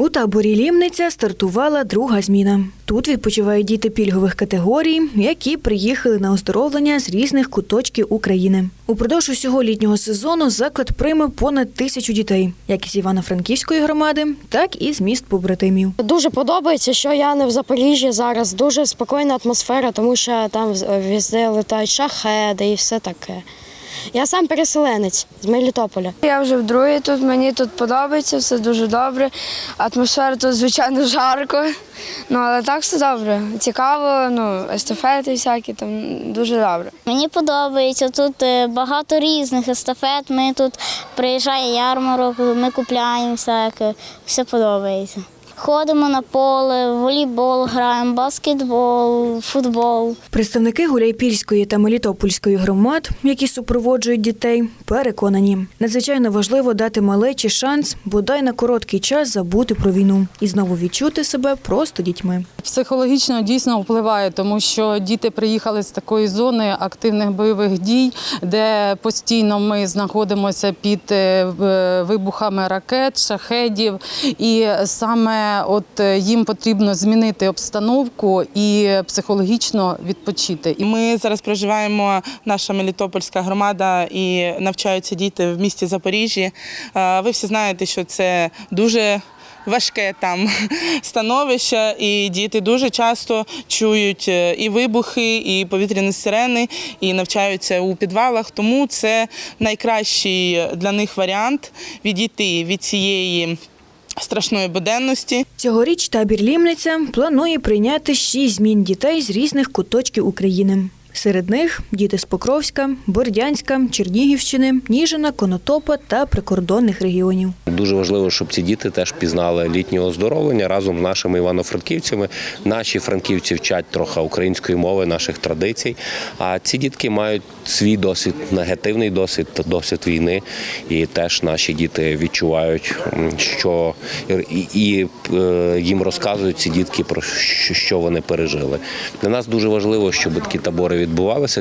У таборі Лімниця стартувала друга зміна. Тут відпочивають діти пільгових категорій, які приїхали на оздоровлення з різних куточків України. Упродовж усього літнього сезону заклад прийме понад тисячу дітей, як із Івано-Франківської громади, так і з міст побратимів. Дуже подобається, що я не в Запоріжжі зараз. Дуже спокійна атмосфера, тому що там везде летають шахеди і все таке. Я сам переселенець з Мелітополя. Я вже вдруге тут, мені тут подобається, все дуже добре. Атмосфера тут, звичайно, жарко. Ну, але так все добре. Цікаво, ну, естафети всякі, там дуже добре. Мені подобається тут е, багато різних естафет. Ми тут приїжджає ярмарок, ми купляємо всяке, все подобається. Ходимо на поле, волейбол граємо, баскетбол, футбол. Представники Гуляйпільської та Мелітопольської громад, які супроводжують дітей, переконані, надзвичайно важливо дати малечі шанс бодай на короткий час забути про війну і знову відчути себе просто дітьми. Психологічно дійсно впливає, тому що діти приїхали з такої зони активних бойових дій, де постійно ми знаходимося під е, вибухами ракет, шахедів, і саме от е, їм потрібно змінити обстановку і психологічно відпочити. І Ми зараз проживаємо наша Мелітопольська громада і навчаються діти в місті Запоріжжі. Е, Ви всі знаєте, що це дуже важке там становище, і діти дуже часто чують е, і вибухи, і повітряні сирени, і навчаються у підвалах. Тому це найкращий для них варіант відійти від цієї страшної буденності. Цьогоріч табір Лімниця планує прийняти шість змін дітей з різних куточків України. Серед них діти з Покровська, Бордянська, Чернігівщини, Ніжина, Конотопа та прикордонних регіонів. Дуже важливо, щоб ці діти теж пізнали літнє оздоровлення разом з нашими івано-франківцями. Наші франківці вчать трохи української мови, наших традицій. А ці дітки мають свій досвід, негативний досвід, досвід війни. І теж наші діти відчувають, що і, е, їм розказують ці дітки про що, вони пережили. Для нас дуже важливо, щоб такі табори відбувалися.